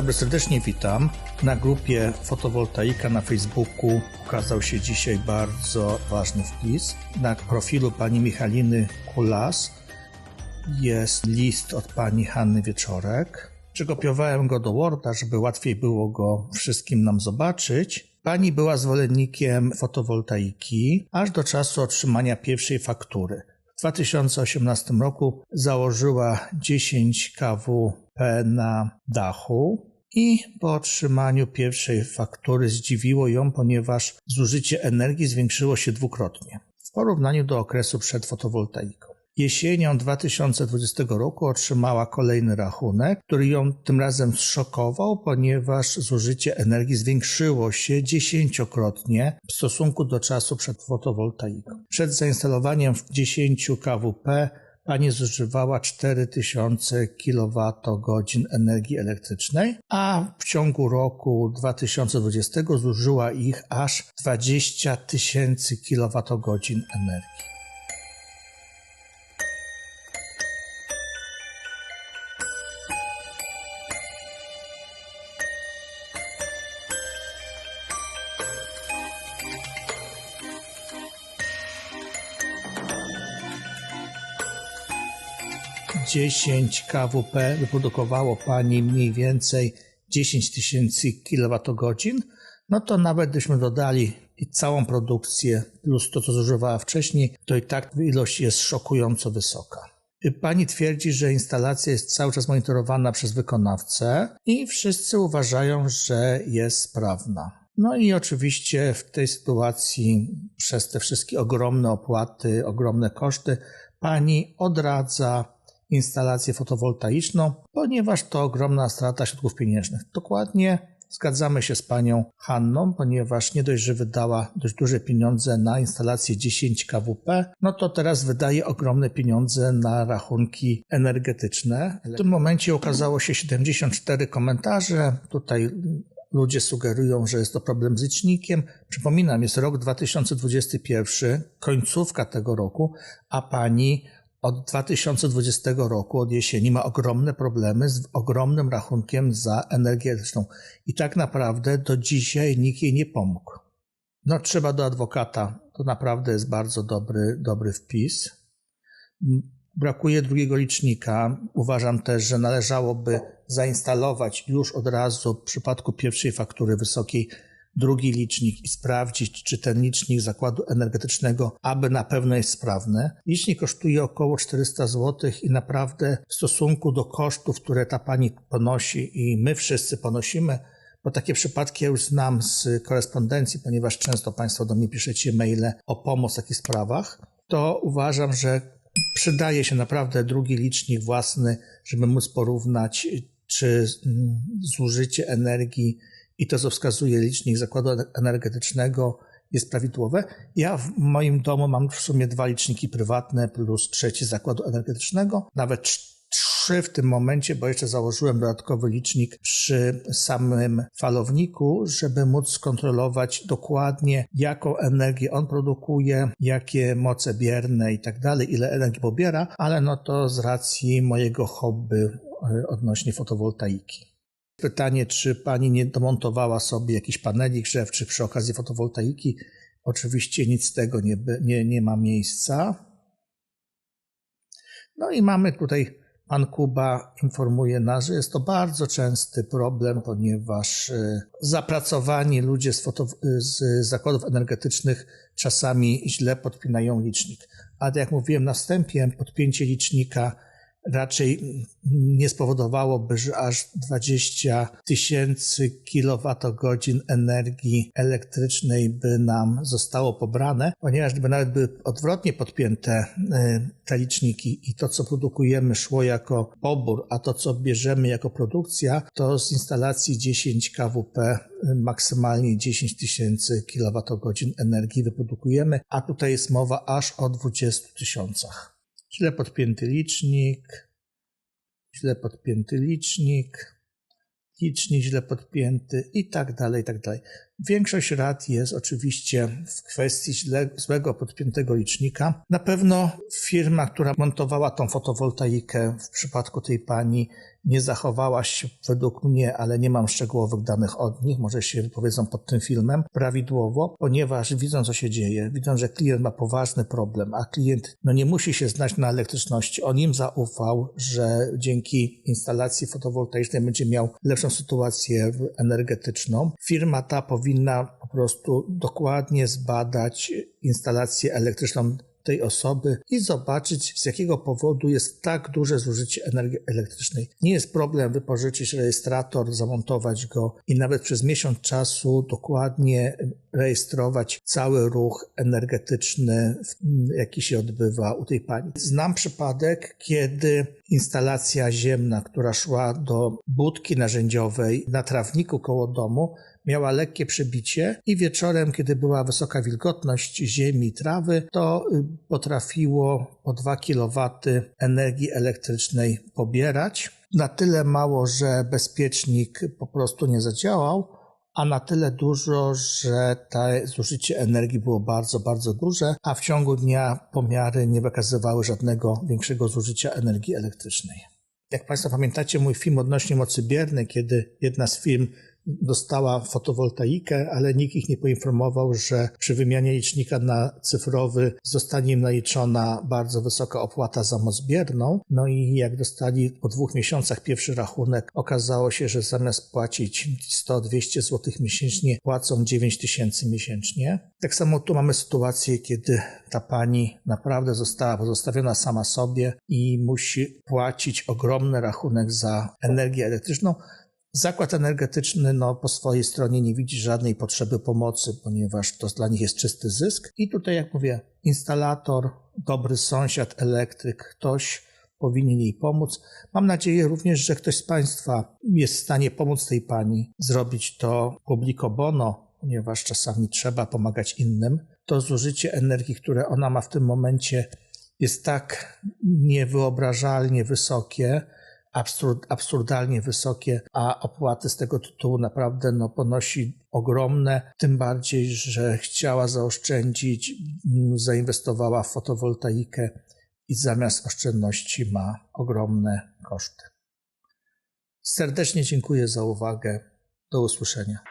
Dobry, serdecznie witam. Na grupie Fotowoltaika na Facebooku ukazał się dzisiaj bardzo ważny wpis. Na profilu pani Michaliny Kulas jest list od pani Hanny Wieczorek. Przykopiowałem go do Worda, żeby łatwiej było go wszystkim nam zobaczyć. Pani była zwolennikiem fotowoltaiki aż do czasu otrzymania pierwszej faktury. W 2018 roku założyła 10 kWp na dachu i po otrzymaniu pierwszej faktury zdziwiło ją, ponieważ zużycie energii zwiększyło się dwukrotnie w porównaniu do okresu przed fotowoltaiką. Jesienią 2020 roku otrzymała kolejny rachunek, który ją tym razem zszokował, ponieważ zużycie energii zwiększyło się dziesięciokrotnie w stosunku do czasu przed fotowoltaiką. Przed zainstalowaniem 10 kWp pani zużywała 4000 kWh energii elektrycznej, a w ciągu roku 2020 zużyła ich aż 20 tysięcy kWh energii. Dziesięć kWp wyprodukowało Pani mniej więcej 10 tysięcy kWh, no to nawet gdybyśmy dodali całą produkcję plus to, co zużywała wcześniej, to i tak ilość jest szokująco wysoka. Pani twierdzi, że instalacja jest cały czas monitorowana przez wykonawcę i wszyscy uważają, że jest sprawna. No i oczywiście w tej sytuacji przez te wszystkie ogromne opłaty, ogromne koszty, pani odradza instalację fotowoltaiczną, ponieważ to ogromna strata środków pieniężnych. Dokładnie zgadzamy się z panią Hanną, ponieważ nie dość, że wydała dość duże pieniądze na instalację 10 kWp, no to teraz wydaje ogromne pieniądze na rachunki energetyczne. W tym momencie ukazało się 74 komentarze. Tutaj Ludzie sugerują, że jest to problem z licznikiem. Przypominam, jest rok 2021, końcówka tego roku, a pani od 2020 roku, od jesieni, ma ogromne problemy z ogromnym rachunkiem za energię elektryczną. I tak naprawdę do dzisiaj nikt jej nie pomógł. No, trzeba do adwokata. To naprawdę jest bardzo dobry, dobry wpis. Brakuje drugiego licznika. Uważam też, że należałoby zainstalować już od razu w przypadku pierwszej faktury wysokiej drugi licznik i sprawdzić, czy ten licznik zakładu energetycznego aby na pewno jest sprawny. Licznik kosztuje około 400 zł i naprawdę w stosunku do kosztów, które ta pani ponosi i my wszyscy ponosimy, bo takie przypadki ja już znam z korespondencji, ponieważ często Państwo do mnie piszecie maile o pomoc w takich sprawach, to uważam, że przydaje się naprawdę drugi licznik własny, żeby móc porównać, czy zużycie energii i to, co wskazuje licznik zakładu energetycznego, jest prawidłowe. Ja w moim domu mam w sumie dwa liczniki prywatne plus trzeci zakładu energetycznego, nawet trzy w tym momencie, bo jeszcze założyłem dodatkowy licznik przy samym falowniku, żeby móc skontrolować dokładnie, jaką energię on produkuje, jakie moce bierne i tak dalej, ile energii pobiera, ale no to z racji mojego hobby e, odnośnie fotowoltaiki. Pytanie, czy pani nie domontowała sobie jakiś paneli grzewczych przy okazji fotowoltaiki? Oczywiście nic z tego nie, nie, nie ma miejsca. No i mamy tutaj, pan Kuba informuje nas, że jest to bardzo częsty problem, ponieważ e, zapracowani ludzie z, foto, z zakładów energetycznych czasami źle podpinają licznik. Ale jak mówiłem na wstępie, podpięcie licznika raczej nie spowodowałoby, że aż 20 tysięcy kilowatogodzin energii elektrycznej by nam zostało pobrane, ponieważ gdyby nawet były odwrotnie podpięte y, te liczniki i to, co produkujemy szło jako pobór, a to, co bierzemy jako produkcja, to z instalacji 10 kWp maksymalnie 10 tysięcy kilowatogodzin energii wyprodukujemy, a tutaj jest mowa aż o 20 tysiącach źle podpięty licznik, źle podpięty licznik, licznik źle podpięty i tak dalej, i tak dalej. Większość rad jest oczywiście w kwestii źle, złego podpiętego licznika. Na pewno firma, która montowała tą fotowoltaikę w przypadku tej pani nie zachowała się według mnie, ale nie mam szczegółowych danych od nich, może się wypowiedzą pod tym filmem, prawidłowo, ponieważ widzą co się dzieje, widzą, że klient ma poważny problem, a klient no nie musi się znać na elektryczności. On im zaufał, że dzięki instalacji fotowoltaicznej będzie miał lepszą sytuację energetyczną. Firma ta powinna po prostu dokładnie zbadać instalację elektryczną tej osoby i zobaczyć, z jakiego powodu jest tak duże zużycie energii elektrycznej. Nie jest problem wypożyczyć rejestrator, zamontować go i nawet przez miesiąc czasu dokładnie rejestrować cały ruch energetyczny, jaki się odbywa u tej pani. Znam przypadek, kiedy instalacja ziemna, która szła do budki narzędziowej na trawniku koło domu, miała lekkie przebicie i wieczorem, kiedy była wysoka wilgotność ziemi i trawy, to y, potrafiło po 2 kW energii elektrycznej pobierać. Na tyle mało, że bezpiecznik po prostu nie zadziałał, a na tyle dużo, że to zużycie energii było bardzo, bardzo duże, a w ciągu dnia pomiary nie wykazywały żadnego większego zużycia energii elektrycznej. Jak Państwo pamiętacie mój film odnośnie mocy biernej, kiedy jedna z firm dostała fotowoltaikę, ale nikt ich nie poinformował, że przy wymianie licznika na cyfrowy zostanie im naliczona bardzo wysoka opłata za moc bierną. No i jak dostali po dwóch miesiącach pierwszy rachunek, okazało się, że zamiast płacić 100-200 zł miesięcznie, płacą 9 tysięcy miesięcznie. Tak samo tu mamy sytuację, kiedy ta pani naprawdę została pozostawiona sama sobie i musi płacić ogromny rachunek za energię elektryczną, Zakład energetyczny no, po swojej stronie nie widzi żadnej potrzeby pomocy, ponieważ to dla nich jest czysty zysk. I tutaj, jak mówię, instalator, dobry sąsiad, elektryk, ktoś powinien jej pomóc. Mam nadzieję również, że ktoś z Państwa jest w stanie pomóc tej pani, zrobić to publico bono, ponieważ czasami trzeba pomagać innym. To zużycie energii, które ona ma w tym momencie, jest tak niewyobrażalnie wysokie, absurd, absurdalnie wysokie, a opłaty z tego tytułu naprawdę no, ponosi ogromne, tym bardziej, że chciała zaoszczędzić, mm, zainwestowała w fotowoltaikę i zamiast oszczędności ma ogromne koszty. Serdecznie dziękuję za uwagę. Do usłyszenia.